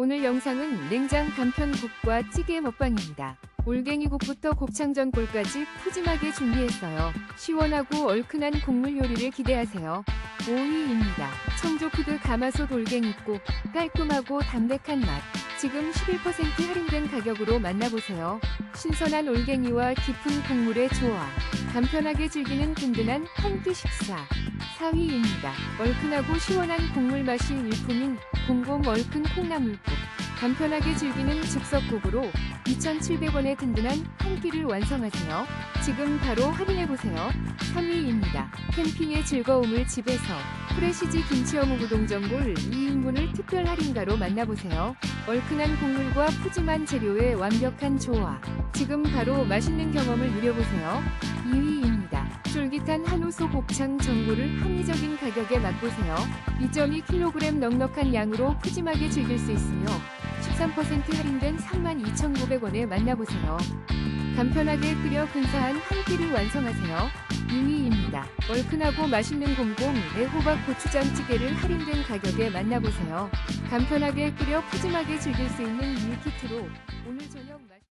오늘 영상은 냉장 간편국과 찌개 먹방입니다. 올갱이국부터 곱창전골까지 푸짐하게 준비했어요. 시원하고 얼큰한 국물 요리를 기대하세요. 5위입니다. 청조푸드 가마솥 올갱이국 깔끔하고 담백한 맛. 지금 11% 할인된 가격으로 만나보세요. 신선한 올갱이와 깊은 국물의 조화. 간편하게 즐기는 든든한 한 끼 식사. 4위입니다. 얼큰하고 시원한 국물 맛이 일품인 공공 얼큰 콩나물국. 간편하게 즐기는 즉석국으로 2,700원의 든든한 한 끼를 완성하세요. 지금 바로 할인해보세요. 3위입니다. 캠핑의 즐거움을 집에서 프레시지 김치 어묵 우동 전골 2인분을 특별 할인가로 만나보세요. 얼큰한 국물과 푸짐한 재료의 완벽한 조화. 지금 바로 맛있는 경험을 누려보세요. 2위입니다. 쫄깃한 한우소 곱창 전골을 합리적인 가격에 맛보세요. 2.2kg 넉넉한 양으로 푸짐하게 즐길 수 있으며 13% 할인된 32,900원에 만나보세요. 간편하게 끓여 근사한 한 끼를 완성하세요. 2위입니다. 얼큰하고 맛있는 곰곰 애호박 고추장찌개를 할인된 가격에 만나보세요. 간편하게 끓여 푸짐하게 즐길 수 있는 밀키트로 오늘 저녁 맛